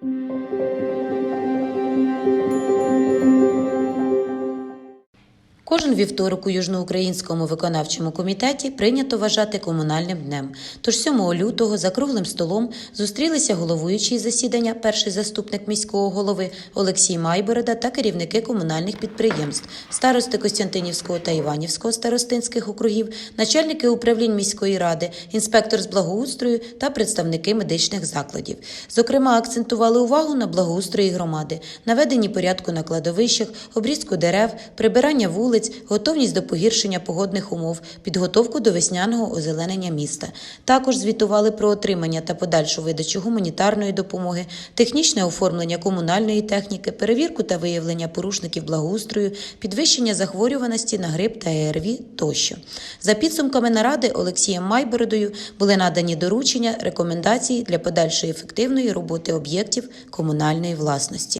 Thank you. Кожен вівторок у Южноукраїнському виконавчому комітеті прийнято вважати комунальним днем. Тож 7 лютого за круглим столом зустрілися головуючий засідання, перший заступник міського голови Олексій Майборода та керівники комунальних підприємств, старости Костянтинівського та Іванівського старостинських округів, начальники управлінь міської ради, інспектор з благоустрою та представники медичних закладів. Зокрема, акцентували увагу на благоустрої громади, наведенні порядку на кладовищах, обрізку дерев, прибирання вулиць, готовність до погіршення погодних умов, підготовку до весняного озеленення міста. Також звітували про отримання та подальшу видачу гуманітарної допомоги, технічне оформлення комунальної техніки, перевірку та виявлення порушників благоустрою, підвищення захворюваності на грип та ЕРВІ тощо. За підсумками наради Олексієм Майбородою були надані доручення, рекомендації для подальшої ефективної роботи об'єктів комунальної власності.